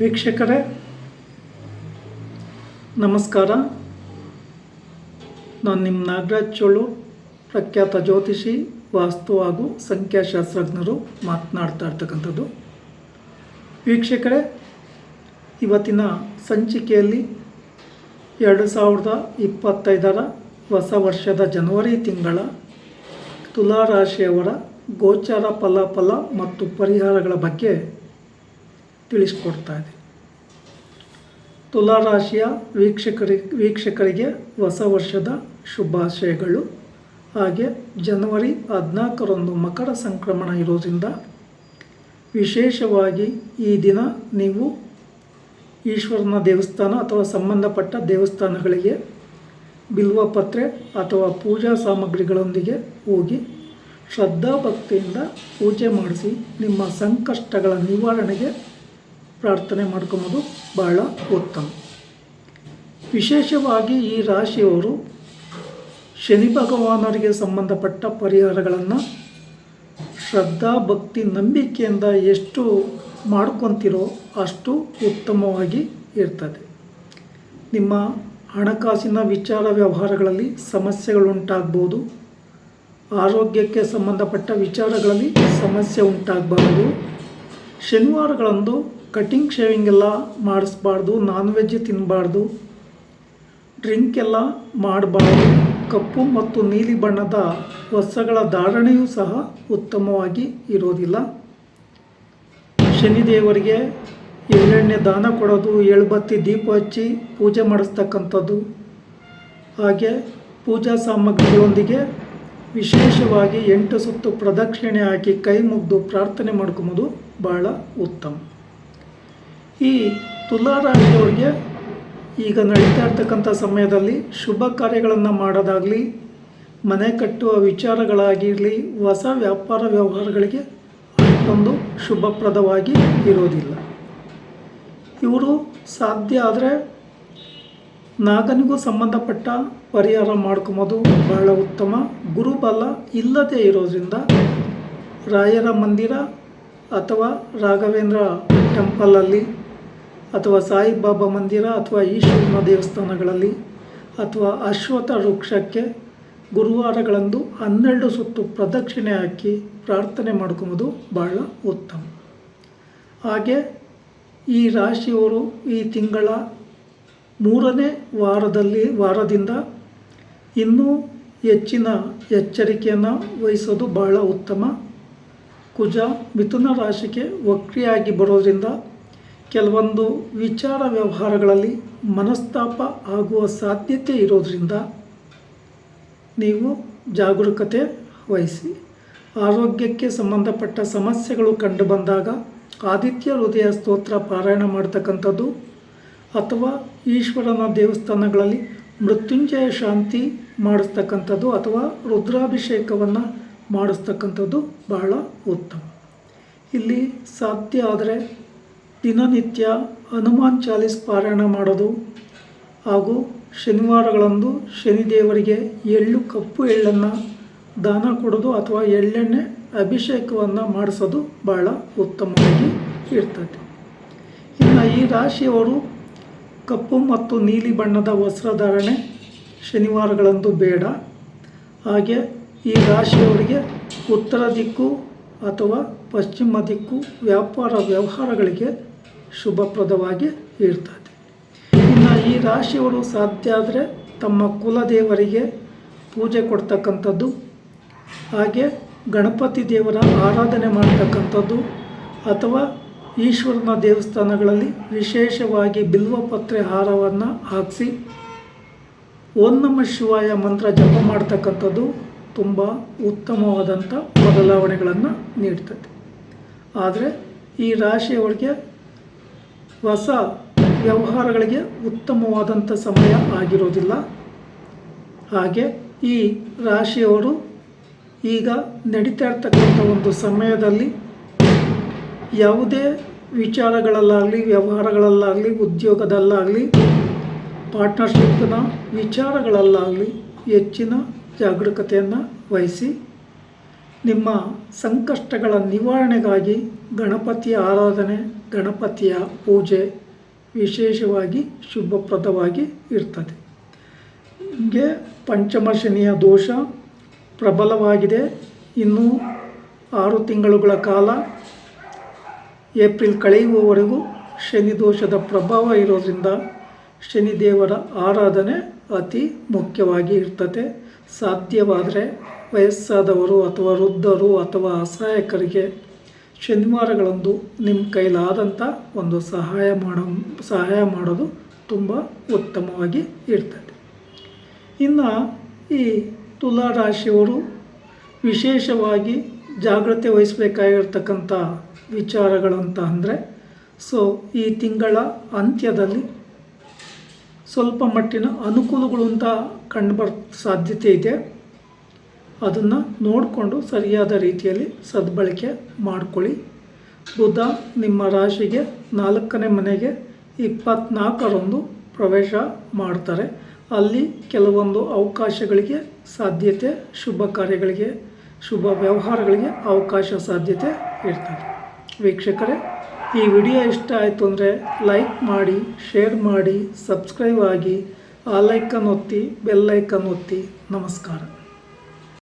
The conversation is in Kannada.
ವೀಕ್ಷಕರೇ, ನಮಸ್ಕಾರ. ನಾನು ನಿಮ್ಮ ನಾಗರಾಜ್ ಚೋಳು, ಪ್ರಖ್ಯಾತ ಜ್ಯೋತಿಷಿ, ವಾಸ್ತು ಹಾಗೂ ಸಂಖ್ಯಾಶಾಸ್ತ್ರಜ್ಞರು ಮಾತನಾಡ್ತಾ ಇರ್ತಕ್ಕಂಥದ್ದು. ವೀಕ್ಷಕರೇ, ಇವತ್ತಿನ ಸಂಚಿಕೆಯಲ್ಲಿ ಎರಡು ಸಾವಿರದ ಇಪ್ಪತ್ತೈದರ ಹೊಸ ವರ್ಷದ ಜನವರಿ ತಿಂಗಳ ತುಲಾರಾಶಿಯವರ ಗೋಚಾರ ಫಲಾಫಲ ಮತ್ತು ಪರಿಹಾರಗಳ ಬಗ್ಗೆ ತಿಳಿಸ್ಕೊಡ್ತಾ ಇದೆ. ತುಲಾರಾಶಿಯ ವೀಕ್ಷಕರಿಗೆ ವೀಕ್ಷಕರಿಗೆ ಹೊಸ ವರ್ಷದ ಶುಭಾಶಯಗಳು. ಹಾಗೆ ಜನವರಿ ಹದಿನಾಲ್ಕರಂದು ಮಕರ ಸಂಕ್ರಮಣ ಇರೋದ್ರಿಂದ ವಿಶೇಷವಾಗಿ ಈ ದಿನ ನೀವು ಈಶ್ವರನ ದೇವಸ್ಥಾನ ಅಥವಾ ಸಂಬಂಧಪಟ್ಟ ದೇವಸ್ಥಾನಗಳಿಗೆ ಬಿಲ್ವ ಪತ್ರೆ ಅಥವಾ ಪೂಜಾ ಸಾಮಗ್ರಿಗಳೊಂದಿಗೆ ಹೋಗಿ ಶ್ರದ್ಧಾಭಕ್ತಿಯಿಂದ ಪೂಜೆ ಮಾಡಿಸಿ ನಿಮ್ಮ ಸಂಕಷ್ಟಗಳ ನಿವಾರಣೆಗೆ ಪ್ರಾರ್ಥನೆ ಮಾಡ್ಕೊಬೋದು ಬಹಳ ಉತ್ತಮ. ವಿಶೇಷವಾಗಿ ಈ ರಾಶಿಯವರು ಶನಿ ಭಗವಾನರಿಗೆ ಸಂಬಂಧಪಟ್ಟ ಪರಿಹಾರಗಳನ್ನು ಶ್ರದ್ಧಾ, ಭಕ್ತಿ, ನಂಬಿಕೆಯಿಂದ ಎಷ್ಟು ಮಾಡ್ಕೊತಿರೋ ಅಷ್ಟು ಉತ್ತಮವಾಗಿ ಇರ್ತದೆ. ನಿಮ್ಮ ಹಣಕಾಸಿನ ವಿಚಾರ ವ್ಯವಹಾರಗಳಲ್ಲಿ ಸಮಸ್ಯೆಗಳುಂಟಾಗ್ಬೋದು. ಆರೋಗ್ಯಕ್ಕೆ ಸಂಬಂಧಪಟ್ಟ ವಿಚಾರಗಳಲ್ಲಿ ಸಮಸ್ಯೆ ಉಂಟಾಗಬಾರದು. ಶನಿವಾರಗಳಂದು ಕಟಿಂಗ್ ಶೇವಿಂಗ್ ಎಲ್ಲ ಮಾಡಿಸ್ಬಾರ್ದು ನಾನ್ ವೆಜ್ ತಿನ್ನಬಾರ್ದು ಡ್ರಿಂಕ್ ಎಲ್ಲ ಮಾಡಬಾರ್ದು. ಕಪ್ಪು ಮತ್ತು ನೀಲಿ ಬಣ್ಣದ ವಸ್ತ್ರಗಳ ಧಾರಣೆಯೂ ಸಹ ಉತ್ತಮವಾಗಿ ಇರೋದಿಲ್ಲ. ಶನಿದೇವರಿಗೆ ಎಳ್ಳೆಣ್ಣೆ ದಾನ ಕೊಡೋದು ಎಳ್ಬತ್ತಿ ದೀಪ ಹಚ್ಚಿ ಪೂಜೆ ಮಾಡಿಸ್ತಕ್ಕಂಥದ್ದು. ಹಾಗೆ ಪೂಜಾ ಸಾಮಗ್ರಿಗಳೊಂದಿಗೆ ವಿಶೇಷವಾಗಿ ಎಂಟು ಸುತ್ತು ಪ್ರದಕ್ಷಿಣೆ ಹಾಕಿ ಕೈ ಮುಗ್ದು ಪ್ರಾರ್ಥನೆ ಮಾಡ್ಕೊಂಬೋದು ಭಾಳ ಉತ್ತಮ. ಈ ತುಲಾರಾಶಿಯವರಿಗೆ ಈಗ ನಡೀತಾ ಇರ್ತಕ್ಕಂಥ ಸಮಯದಲ್ಲಿ ಶುಭ ಕಾರ್ಯಗಳನ್ನು ಮಾಡೋದಾಗಲಿ, ಮನೆ ಕಟ್ಟುವ ವಿಚಾರಗಳಾಗಿರಲಿ, ಹೊಸ ವ್ಯಾಪಾರ ವ್ಯವಹಾರಗಳಿಗೆ ಅಷ್ಟೊಂದು ಶುಭಪ್ರದವಾಗಿ ಇರೋದಿಲ್ಲ. ಇವರು ಸಾಧ್ಯ ಆದರೆ ನಾಗನಿಗೂ ಸಂಬಂಧಪಟ್ಟ ಪರಿಹಾರ ಮಾಡ್ಕೊಂಬೋದು. ಬಹಳ ಉತ್ತಮ. ಗುರುಬಲ ಇಲ್ಲದೆ ಇರೋದ್ರಿಂದ ರಾಯರ ಮಂದಿರ ಅಥವಾ ರಾಘವೇಂದ್ರ ಟೆಂಪಲಲ್ಲಿ ಅಥವಾ ಸಾಯಿಬಾಬಾ ಮಂದಿರ ಅಥವಾ ಈಶ್ವರನ ದೇವಸ್ಥಾನಗಳಲ್ಲಿ ಅಥವಾ ಅಶ್ವಥ ವೃಕ್ಷಕ್ಕೆ ಗುರುವಾರಗಳಂದು ಹನ್ನೆರಡು ಸುತ್ತು ಪ್ರದಕ್ಷಿಣೆ ಹಾಕಿ ಪ್ರಾರ್ಥನೆ ಮಾಡ್ಕೊಬೋದು ಬಹಳ ಉತ್ತಮ. ಹಾಗೆ ಈ ರಾಶಿಯವರು ಈ ತಿಂಗಳ ಮೂರನೇ ವಾರದಲ್ಲಿ, ವಾರದಿಂದ ಇನ್ನೂ ಹೆಚ್ಚಿನ ಎಚ್ಚರಿಕೆಯನ್ನು ವಹಿಸೋದು ಬಹಳ ಉತ್ತಮ. ಕುಜ, ಮಿಥುನ ರಾಶಿಗೆ ವಕ್ರಿಯಾಗಿ ಬರೋದ್ರಿಂದ ಕೆಲವೊಂದು ವಿಚಾರ ವ್ಯವಹಾರಗಳಲ್ಲಿ ಮನಸ್ತಾಪ ಆಗುವ ಸಾಧ್ಯತೆ ಇರೋದರಿಂದ ನೀವು ಜಾಗರೂಕತೆ ವಹಿಸಿ. ಆರೋಗ್ಯಕ್ಕೆ ಸಂಬಂಧಪಟ್ಟ ಸಮಸ್ಯೆಗಳು ಕಂಡುಬಂದಾಗ ಆದಿತ್ಯ ಹೃದಯ ಸ್ತೋತ್ರ ಪಾರಾಯಣ ಮಾಡ್ತಕ್ಕಂಥದ್ದು ಅಥವಾ ಈಶ್ವರನ ದೇವಸ್ಥಾನಗಳಲ್ಲಿ ಮೃತ್ಯುಂಜಯ ಶಾಂತಿ ಮಾಡಿಸ್ತಕ್ಕಂಥದ್ದು ಅಥವಾ ರುದ್ರಾಭಿಷೇಕವನ್ನು ಮಾಡಿಸ್ತಕ್ಕಂಥದ್ದು ಬಹಳ ಉತ್ತಮ. ಇಲ್ಲಿ ಸಾಧ್ಯ ಆದರೆ ದಿನನಿತ್ಯ ಹನುಮಾನ್ ಚಾಲೀಸ್ ಪಾರಾಯಣ ಮಾಡೋದು ಹಾಗೂ ಶನಿವಾರಗಳಂದು ಶನಿದೇವರಿಗೆ ಎಳ್ಳು ಕಪ್ಪು ಎಳ್ಳನ್ನು ದಾನ ಕೊಡೋದು ಅಥವಾ ಎಳ್ಳೆಣ್ಣೆ ಅಭಿಷೇಕವನ್ನು ಮಾಡಿಸೋದು ಬಹಳ ಉತ್ತಮವಾಗಿ ಇರ್ತದೆ. ಇನ್ನು ಈ ರಾಶಿಯವರು ಕಪ್ಪು ಮತ್ತು ನೀಲಿ ಬಣ್ಣದ ವಸ್ತ್ರಧಾರಣೆ ಶನಿವಾರಗಳಂದು ಬೇಡ. ಹಾಗೆ ಈ ರಾಶಿಯವರಿಗೆ ಉತ್ತರ ದಿಕ್ಕು ಅಥವಾ ಪಶ್ಚಿಮ ದಿಕ್ಕು ವ್ಯಾಪಾರ ವ್ಯವಹಾರಗಳಿಗೆ ಶುಭಪ್ರದವಾಗಿ ಇರ್ತದೆ. ಇನ್ನು ಈ ರಾಶಿಯವರು ಸಾಧ್ಯ ಆದರೆ ತಮ್ಮ ಕುಲದೇವರಿಗೆ ಪೂಜೆ ಕೊಡ್ತಕ್ಕಂಥದ್ದು, ಹಾಗೆ ಗಣಪತಿ ದೇವರ ಆರಾಧನೆ ಮಾಡ್ತಕ್ಕಂಥದ್ದು, ಅಥವಾ ಈಶ್ವರನ ದೇವಸ್ಥಾನಗಳಲ್ಲಿ ವಿಶೇಷವಾಗಿ ಬಿಲ್ವಪತ್ರೆ ಹಾರವನ್ನು ಹಾಕಿಸಿ, ಓಂ ನಮ ಶಿವಾಯ ಮಂತ್ರ ಜಪ ಮಾಡ್ತಕ್ಕಂಥದ್ದು ತುಂಬ ಉತ್ತಮವಾದಂಥ ಬದಲಾವಣೆಗಳನ್ನು ನೀಡ್ತದೆ. ಆದರೆ ಈ ರಾಶಿಯವರಿಗೆ ಹೊಸ ವ್ಯವಹಾರಗಳಿಗೆ ಉತ್ತಮವಾದಂಥ ಸಮಯ ಆಗಿರೋದಿಲ್ಲ. ಹಾಗೆ ಈ ರಾಶಿಯವರು ಈಗ ನಡೀತಾ ಇರ್ತಕ್ಕಂಥ ಒಂದು ಸಮಯದಲ್ಲಿ ಯಾವುದೇ ವಿಚಾರಗಳಲ್ಲಾಗಲಿ, ವ್ಯವಹಾರಗಳಲ್ಲಾಗಲಿ, ಉದ್ಯೋಗದಲ್ಲಾಗಲಿ ಪಾರ್ಟ್ನರ್ಶಿಪ್ನ ವಿಚಾರಗಳಲ್ಲಾಗಲಿ ಹೆಚ್ಚಿನ ಜಾಗರೂಕತೆಯನ್ನು ವಹಿಸಿ ನಿಮ್ಮ ಸಂಕಷ್ಟಗಳ ನಿವಾರಣೆಗಾಗಿ ಗಣಪತಿಯ ಆರಾಧನೆ, ಗಣಪತಿಯ ಪೂಜೆ ವಿಶೇಷವಾಗಿ ಶುಭಪ್ರದವಾಗಿ ಇರ್ತದೆ. ಹೀಗೆ ಪಂಚಮ ಶನಿಯ ದೋಷ ಪ್ರಬಲವಾಗಿದೆ. ಇನ್ನೂ ಆರು ತಿಂಗಳುಗಳ ಕಾಲ ಏಪ್ರಿಲ್ ಕಳೆಯುವವರೆಗೂ ಶನಿ ದೋಷದ ಪ್ರಭಾವ ಇರೋದರಿಂದ ಶನಿದೇವರ ಆರಾಧನೆ ಅತಿ ಮುಖ್ಯವಾಗಿ ಇರ್ತದೆ. ಸಾಧ್ಯವಾದರೆ ವಯಸ್ಸಾದವರು ಅಥವಾ ವೃದ್ಧರು ಅಥವಾ ಅಸಹಾಯಕರಿಗೆ ಶನಿವಾರಗಳಂದು ನಿಮ್ಮ ಕೈಲಾದಂಥ ಒಂದು ಸಹಾಯ ಮಾಡೋ, ಸಹಾಯ ಮಾಡೋದು ತುಂಬ ಉತ್ತಮವಾಗಿ ಇರ್ತದೆ. ಇನ್ನು ಈ ತುಲಾ ರಾಶಿಯವರು ವಿಶೇಷವಾಗಿ ಜಾಗ್ರತೆ ವಹಿಸಬೇಕಾಗಿರ್ತಕ್ಕಂಥ ವಿಚಾರಗಳಂತ ಅಂದರೆ, ಸೊ ಈ ತಿಂಗಳ ಅಂತ್ಯದಲ್ಲಿ ಸ್ವಲ್ಪ ಮಟ್ಟಿನ ಅನುಕೂಲಗಳು ಅಂತ ಕಂಡುಬರ್ ಸಾಧ್ಯತೆ ಇದೆ. ಅದನ್ನು ನೋಡಿಕೊಂಡು ಸರಿಯಾದ ರೀತಿಯಲ್ಲಿ ಸದ್ಬಳಕೆ ಮಾಡಿಕೊಳ್ಳಿ. ಬುಧ ನಿಮ್ಮ ರಾಶಿಗೆ ನಾಲ್ಕನೇ ಮನೆಗೆ ಇಪ್ಪತ್ನಾಲ್ಕರಂದು ಪ್ರವೇಶ ಮಾಡ್ತಾರೆ. ಅಲ್ಲಿ ಕೆಲವೊಂದು ಅವಕಾಶಗಳಿಗೆ ಸಾಧ್ಯತೆ, ಶುಭ ಕಾರ್ಯಗಳಿಗೆ, ಶುಭ ವ್ಯವಹಾರಗಳಿಗೆ ಅವಕಾಶ ಸಾಧ್ಯತೆ ಇರ್ತದೆ. ವೀಕ್ಷಕರೇ, ಈ ವಿಡಿಯೋ ಇಷ್ಟ ಆಯಿತು ಅಂದರೆ ಲೈಕ್ ಮಾಡಿ, ಶೇರ್ ಮಾಡಿ, ಸಬ್ಸ್ಕ್ರೈಬ್ ಆಗಿ, ಆ ಲೈಕನ್ ಒತ್ತಿ ಬೆಲ್ಲೈಕನ್ ಒತ್ತಿ. ನಮಸ್ಕಾರ.